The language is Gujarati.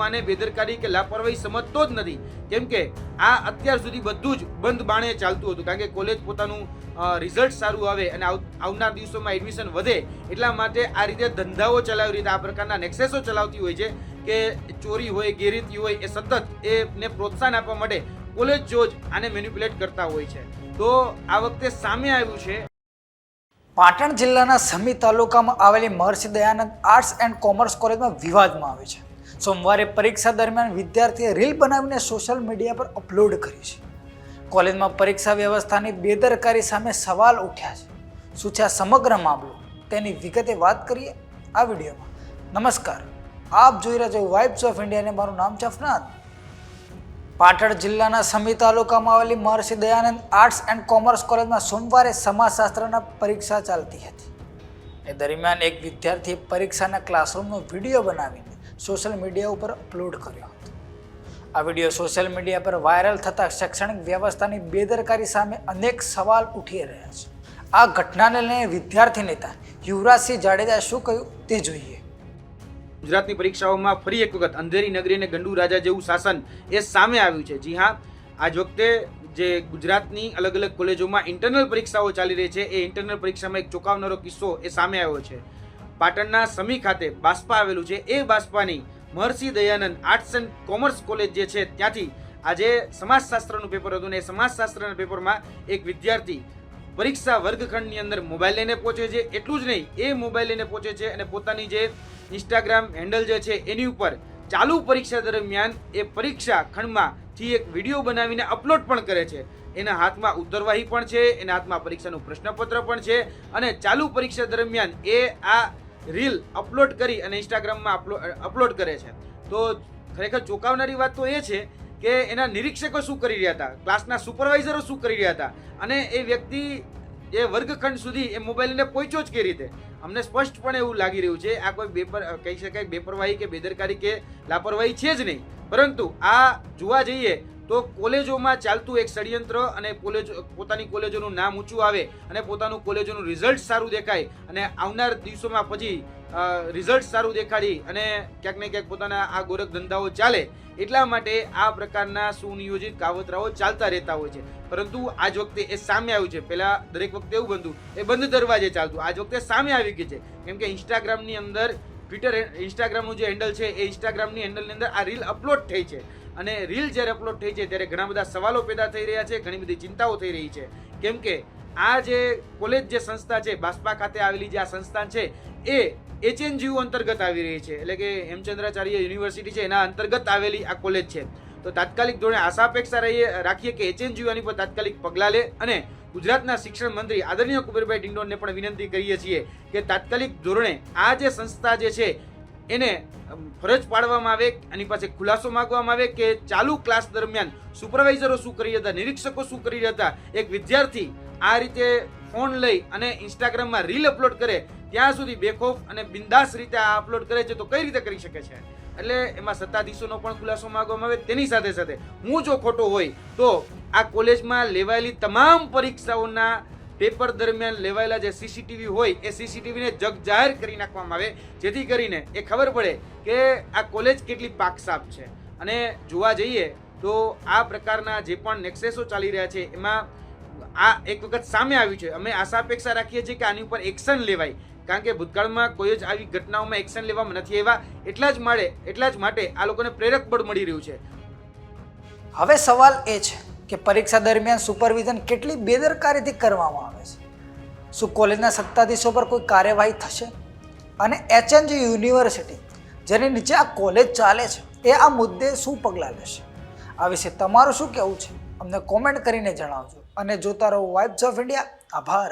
હું આને બેદરકારી કે લાપરવાહી સમજતો જ નથી. કેમ કે આ અત્યાર સુધી બધું જ બંધ બાણે ચાલતું હતું. કારણ કે કોલેજ પોતાનું રિઝલ્ટ સારું આવે અને આવ- આવનાર દિવસોમાં એડમિશન વધે એટલા માટે આ રીતે ધંધાઓ ચલાવી રીતે, આ પ્રકારના નેક્સેસો ચલાવતી હોય છે કે ચોરી હોય, ગેરરીતિ હોય, એ સતત એને પ્રોત્સાહન આપવા માટે કોલેજ જો જ આને મેન્યુપ્યુલેટ કરતા હોય છે. તો આ વખતે સામે આવ્યું છે. પાટણ જિલ્લાના સમી તાલુકામાં આવેલી Maharshi Dayanand arts and commerce કોલેજમાં વિવાદમાં આવે છે. સોમવારે પરીક્ષા દરમિયાન વિદ્યાર્થીએ રીલ બનાવીને સોશિયલ મીડિયા પર અપલોડ કરી છે. કોલેજમાં પરીક્ષા વ્યવસ્થાની બેદરકારી સામે સવાલ ઉઠ્યા છે. શું છે આ સમગ્ર મામલો? તેની વિગતે વાત કરીએ આ વિડીયોમાં. નમસ્કાર. આપ જોઈ રહ્યા છો વાઇબ્સ ઓફ ઇન્ડિયાને મારું નામ અફનાદ પાટણ જિલ્લાના સમી તાલુકામાં આવેલી Maharshi Dayanand arts and commerce કોલેજમાં સોમવારે સમાજશાસ્ત્રના પરીક્ષા ચાલતી હતી. એ દરમિયાન એક વિદ્યાર્થીએ પરીક્ષાના ક્લાસરૂમનો વીડિયો બનાવીને સોશિયલ મીડિયા ઉપર અપલોડ કર્યો હતો. આ વીડિયો સોશિયલ મીડિયા પર વાયરલ થતાં શૈક્ષણિક વ્યવસ્થાની બેદરકારી સામે અનેક સવાલ ઉઠી રહ્યા છે. આ ઘટનાને લઈને વિદ્યાર્થી નેતા યુવરાજસિંહ જાડેજા શું કહ્યું તે જોઈએ. ગુજરાતની પરીક્ષાઓમાં ફરી એક વખત અંધેરી નગરી અને ગંડુ રાજા જેવું શાસન એ સામે આવ્યું છે. જી હા, આજ વખતે જે ગુજરાતની અલગ અલગ કોલેજોમાં ઇન્ટરનલ પરીક્ષાઓ ચાલી રહી છે, એ ઇન્ટરનલ પરીક્ષામાં એક ચોંકાવનારો કિસ્સો એ સામે આવ્યો છે. પાટણના સમી ખાતે બાસ્પા આવેલું છે. એ બાસ્પાની Maharshi Dayanand arts and commerce college જે છે, ત્યાંથી આજે સમાજશાસ્ત્રનું પેપર હતું ને એ સમાજશાસ્ત્રના પેપરમાં એક વિદ્યાર્થી પરીક્ષા વર્ગખંડની અંદર મોબાઈલ લઈને પહોંચે છે. એટલું જ નહીં, એ મોબાઈલ લઈને પહોંચે છે અને પોતાની જે ઇન્સ્ટાગ્રામ હેન્ડલ જે છે, એની ઉપર ચાલુ પરીક્ષા દરમિયાન એ પરીક્ષા ખંડમાંથી એક વીડિયો બનાવીને અપલોડ પણ કરે છે. એના હાથમાં ઉત્તરવાહી પણ છે, એના હાથમાં પરીક્ષાનું પ્રશ્નપત્ર પણ છે અને ચાલુ પરીક્ષા દરમિયાન એ આ રીલ અપલોડ કરી અને ઇન્સ્ટાગ્રામમાં અપલોડ કરે છે. તો ખરેખર ચોંકાવનારી વાત તો એ છે કે એના નિરીક્ષકો શું કરી રહ્યા હતા? ક્લાસના સુપરવાઇઝરો શું કરી રહ્યા હતા? અને એ વ્યક્તિ, એ વર્ગખંડ સુધી એ મોબાઈલને પહોંચ્યો જ કે રીતે? અમને સ્પષ્ટપણે એવું લાગી રહ્યું છે, આ કોઈ બેપર કહી શકાય બેપરવાહી કે બેદરકારી કે લાપરવાહી છે જ નહીં. પરંતુ આ જોવા જઈએ તો કોલેજોમાં ચાલતું એક ષડયંત્ર અને કોલેજ, પોતાની કોલેજોનું નામ ઊંચું આવે અને પોતાનું કોલેજોનું રિઝલ્ટ સારું દેખાય અને આવનાર દિવસોમાં પછી રિઝલ્ટ સારું દેખાડી અને ક્યાંક ને ક્યાંક પોતાના આ ગોરખ ધંધાઓ ચાલે એટલા માટે આ પ્રકારના સુનિયોજિત કાવતરાઓ ચાલતા રહેતા હોય છે. પરંતુ આજ વખતે એ સામે આવ્યું છે. પહેલાં દરેક વખતે એવું બનતું, એ બંધ દરવાજે ચાલતું. આજ વખતે સામે આવી ગઈ છે. કેમ કે ઇન્સ્ટાગ્રામની અંદર ટ્વિટર ઇન્સ્ટાગ્રામનું જે હેન્ડલ છે, એ ઇન્સ્ટાગ્રામની હેન્ડલની અંદર આ રીલ અપલોડ થઈ છે. અને રીલ જ્યારે અપલોડ થઈ છે, ત્યારે ઘણા બધા સવાલો પેદા થઈ રહ્યા છે, ઘણી બધી ચિંતાઓ થઈ રહી છે. કેમ કે આ જે કોલેજ જે સંસ્થા છે, બાસ્પા ખાતે આવેલી જે આ સંસ્થા છે, એ એચએનજીયુ અંતર્ગત આવી રહી છે. એટલે કે હેમચંદ્રાચાર્ય યુનિવર્સિટી છે, એના અંતર્ગત આવેલી આ કોલેજ છે. તો તાત્કાલિક ધોરણે આશા અપેક્ષા રહીએ, રાખીએ કે એચએનજીયુ આની પર તાત્કાલિક પગલાં લે અને ગુજરાતના શિક્ષણ મંત્રી આદરણીય કુબેરભાઈ ડિંડોરને પણ વિનંતી કરીએ છીએ કે તાત્કાલિક ધોરણે આ જે સંસ્થા જે છે, એને ફરજ પાડવામાં આવે, એની પાસે ખુલાસો માંગવામાં આવે કે ચાલુ ક્લાસ દરમિયાન સુપરવાઇઝરો શું કરી હતા, નિરીક્ષકો શું કરી હતા, એક વિદ્યાર્થી આ રીતે ફોન લઈ અને ઇન્સ્ટાગ્રામમાં રીલ અપલોડ કરે, ત્યાં સુધી બેખોફ અને બિંદાસ રીતે આ અપલોડ કરે છે, તો કઈ રીતે કરી શકે છે? એટલે એમાં સત્તાધીશોનો પણ ખુલાસો માંગવામાં આવે, તેની સાથે સાથે હું જો ખોટો હોય, તો આ કોલેજમાં લેવાયેલી તમામ પરીક્ષાઓના પેપર દરમિયાન લેવાયેલા જે સીસીટીવી હોય, એ સીસીટીવીને જગ જાહેર કરી નાખવામાં આવે. જેથી કરીને એ ખબર પડે કે આ કોલેજ કેટલી પાકસાપ છે. અને જોવા જઈએ તો આ પ્રકારના જે પણ નેક્સેસો ચાલી રહ્યા છે, એમાં આ એક વખત સામે આવ્યું છે. અમે આશા અપેક્ષા રાખીએ છીએ કે આની ઉપર એક્શન લેવાય. કારણ કે ભૂતકાળમાં કોઈ જ આવી ઘટનાઓમાં એક્શન લેવામાં નથી આવ્યા. એટલા જ માટે એટલા જ માટે આ લોકોને પ્રેરક બળ મળી રહ્યું છે. હવે સવાલ એ છે કે પરીક્ષા દરમિયાન સુપરવિઝન કેટલી બેદરકારીથી કરવામાં આવે છે? શું કોલેજના સત્તાધીશો પર કોઈ કાર્યવાહી થશે? અને એચએનજી યુનિવર્સિટી જેની નીચે આ કોલેજ ચાલે છે, એ આ મુદ્દે શું પગલાં લેશે? આ વિશે તમારું શું કહેવું છે? અમને કોમેન્ટ કરીને જણાવજો. અને જોતા રહો વાઇબ્સ ઓફ ઇન્ડિયા આભાર.